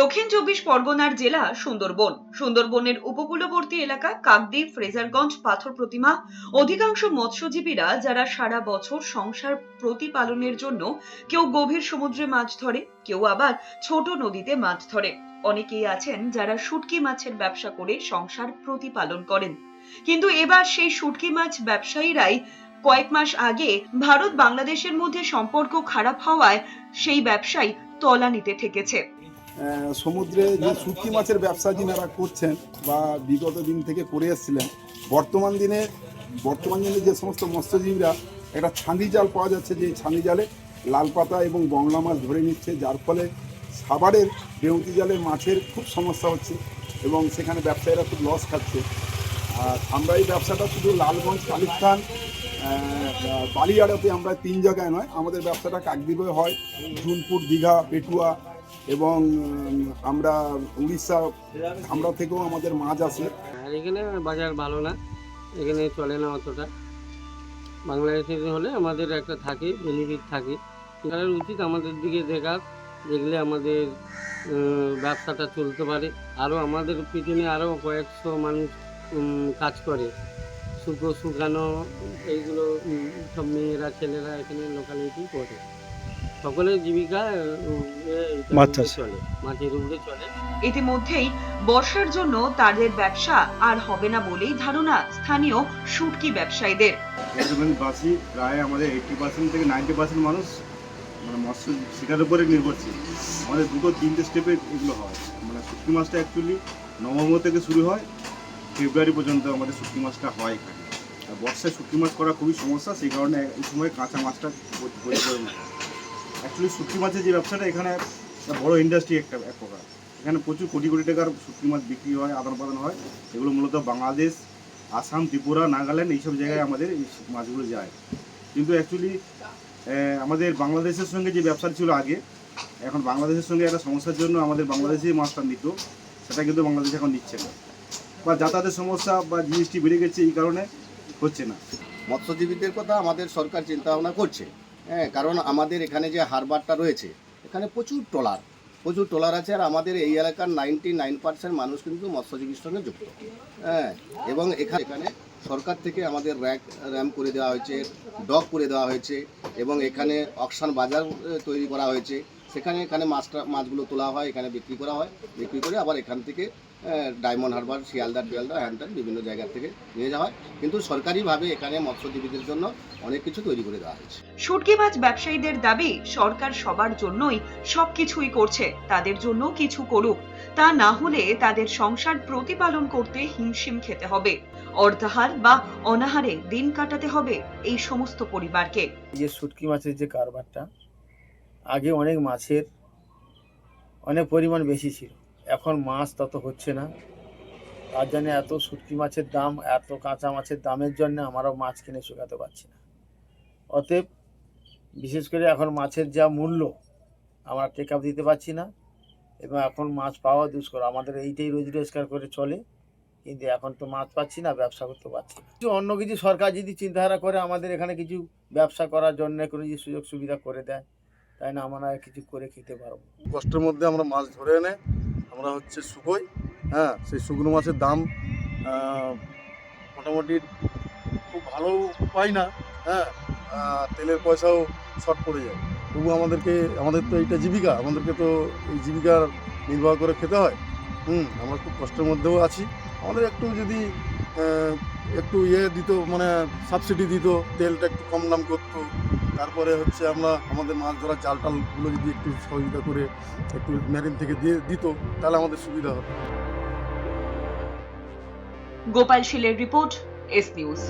দক্ষিণ চব্বিশ পরগনার জেলা সুন্দরবন। সুন্দরবনের উপকূলবর্তী এলাকা কাকদ্বীপ, ফ্রেজারগঞ্জ, পাথর প্রতিমা, অধিকাংশ মৎস্যজীবীরা যারা সারা বছর সংসার প্রতিপালনের জন্য কেউ গভীর সমুদ্রে মাছ ধরে, কেউ আবার ছোট নদীতে মাছ ধরে। অনেকেই আছেন যারা শুটকি মাছের ব্যবসা করে সংসার প্রতিপালন করেন। কিন্তু এবার সেই শুটকি মাছ ব্যবসায়ীরাই কয়েক মাস আগে ভারত বাংলাদেশের মধ্যে সম্পর্ক খারাপ হওয়ায় সেই ব্যবসায়ী তলানিতে ঠেকেছে। সমুদ্রে যে শুটকি মাছের ব্যবসা যিনারা করছেন বা বিগত দিন থেকে করে এসেছিলেন, বর্তমান দিনে বর্তমান দিনে যে সমস্ত মৎস্যজীবীরা একটা ছাঁদি জাল পাওয়া যাচ্ছে যে ছাঁদি জালে লাল পাতা এবং বংলা মাছ ধরে নিচ্ছে, যার ফলে সাভারের বেউতি জালে মাছের খুব সমস্যা হচ্ছে এবং সেখানে ব্যবসায়ীরা খুব লস খাচ্ছে। আর আমরা এই ব্যবসাটা শুধু লালগঞ্জ কালিস্তান বালিয়াড়াতে আমরা তিন জায়গায় নয়, আমাদের ব্যবসাটা কাকদ্বীপে হয়, জুনপুর, দীঘা, পেটুয়া এবং আমরা উড়িষ্যা, আমরা থেকেও আমাদের মাছ আসে। আর এখানে বাজার ভালো না। এখানে চলে না অতটা। বাংলাদেশে হলে আমাদের একটা থাকে বেনিফিট থাকে। সরকারের উচিত আমাদের দিকে দেখা, দেখলে আমাদের ব্যবসাটা চলতে পারে। আরও আমাদের পিছনে আরও কয়েকশো মানুষ কাজ করে। শুকো শুকানো এইগুলো সব মেয়েরা, ছেলেরা এখানে লোকালিটি করে। সকলের জীবিকা মাছ চাষ। চলে মাছের উপরে চলে। ইতিমধ্যেই বর্ষার জন্য তাদের ব্যবসা আর হবে না বলেই ধারণা স্থানীয় শুটকি ব্যবসায়ীদের। বাসী প্রায় আমাদের এইটটি পার্সেন্ট থেকে নাইনটি পার্সেন্ট মানুষ মানে মৎস্য শিকারের উপরে নির্ভরশীল। আমাদের দুটো তিনটে স্টেপে এগুলো হয়। মানে শুটকি মাছটা অ্যাকচুয়ালি নভেম্বর থেকে শুরু হয় ফেব্রুয়ারি পর্যন্ত আমাদের শুটকি মাছটা হয় এখানে। আর বর্ষায় শুটকি মাছ করা খুবই সমস্যা সেই কারণে এই সময় কাঁচা মাছটা করে ওঠে অ্যাকচুয়ালি শুটকি মাছের যে ব্যবসাটা, এখানে বড় ইন্ডাস্ট্রি একটা এক প্রকার। এখানে প্রচুর কোটি কোটি টাকার শুটকি মাছ বিক্রি হয় আদান প্রদান হয়। এগুলো মূলত বাংলাদেশ, আসাম, ত্রিপুরা, নাগাল্যান্ড এইসব জায়গায় আমাদের এই মাছগুলো যায়। কিন্তু অ্যাকচুয়ালি আমাদের বাংলাদেশের সঙ্গে যে ব্যবসা ছিল আগে, এখন বাংলাদেশের সঙ্গে একটা সমস্যার জন্য আমাদের বাংলাদেশে মাছটা নিত, সেটা কিন্তু বাংলাদেশ এখন নিচ্ছে না। বা যাতায়াতের সমস্যা বা জিএসটি বেড়ে গেছে এই কারণে হচ্ছে না। মৎস্যজীবীদের কথা আমাদের সরকার চিন্তা ভাবনা করছে। হ্যাঁ কারণ আমাদের এখানে যে হারবারটা রয়েছে, এখানে প্রচুর ট্রলার প্রচুর ট্রলার আছে, আর আমাদের এই এলাকার নাইনটি নাইন পার্সেন্ট মানুষ কিন্তু মৎস্যজীবীর সঙ্গে যুক্ত। হ্যাঁ এবং এখানে এখানে সরকার থেকে আমাদের র্যাক র্যাম করে দেওয়া হয়েছে ডক করে দেওয়া হয়েছে, এবং এখানে অকশান বাজার তৈরি করা হয়েছে। সেখানে এখানে মাছটা, মাছগুলো তোলা হয়, এখানে বিক্রি করা হয়, বিক্রি করে আবার এখান থেকে ডায়মন্ড হারবার শিয়ালদা টিয়ালদা হ্যান ত্যান বিভিন্ন জায়গা থেকে নিয়ে যাওয়া হয়। কিন্তু সরকারিভাবে এখানে মৎস্যজীবীদের জন্য অনেক কিছু তৈরি করে দেওয়া হয়েছে। শুটকি মাছ ব্যবসায়ীদের দাবি সরকার সবার জন্যই সবকিছুই করছে তাদের জন্য কিছু করুক। তা না হলে তাদের সংসার প্রতিপালন করতে হিমশিম খেতে হবে। অর্ধাহার বা অনাহারে দিন কাটাতে হবে এই সমস্ত পরিবারকে। যে শুটকি মাছের যে কারবারটা আগে অনেক মাছের অনেক পরিমাণ বেশি ছিল। এখন মাছ তত হচ্ছে না। তার জন্য এত শুটকি মাছের দাম, এত কাঁচা মাছের দামের জন্য আমরাও মাছ কিনে শুকাতে পারছি না। অতএব বিশেষ করে এখন মাছের যা মূল্য, আমরা টেক আপ দিতে পারছি না এবং এখন মাছ পাওয়া দুষ্কর। আমাদের এইটাই রোজ রোজগার করে চলে, কিন্তু এখন তো মাছ পাচ্ছি না, ব্যবসা করতে পারছি না। কিছু অন্য কিছু সরকার যদি চিন্তাধারা করে, আমাদের এখানে কিছু ব্যবসা করার জন্য কোনো যদি সুযোগ সুবিধা করে দেয়, তাই না? আমরা কিছু করে খেতে পারব। কষ্টের মধ্যে আমরা মাছ ধরে এনে আমরা হচ্ছে শুকোই হ্যাঁ সেই শুকনো মাছের দাম মোটামুটি খুব ভালো পাই না হ্যাঁ তেলের পয়সাও শর্ট পড়ে যায়। তবু আমাদেরকে, আমাদের তো এইটা জীবিকা, আমাদেরকে তো এই জীবিকা নির্বাহ করে খেতে হয়। হুম, আমরা খুব কষ্টের মধ্যেও আছি। আমাদের একটু যদি একটু ইয়ে দিত মানে সাবসিডি দিত, তেলটা একটু কম দাম করতো তারপরে হচ্ছে আমরা আমাদের মাছ ধরার জাল টালগুলো যদি একটু সহযোগিতা করে একটু মেরিন থেকে দিয়ে দিত, তাহলে আমাদের সুবিধা হতো। গোপাল শীলের রিপোর্ট, এস নিউজ।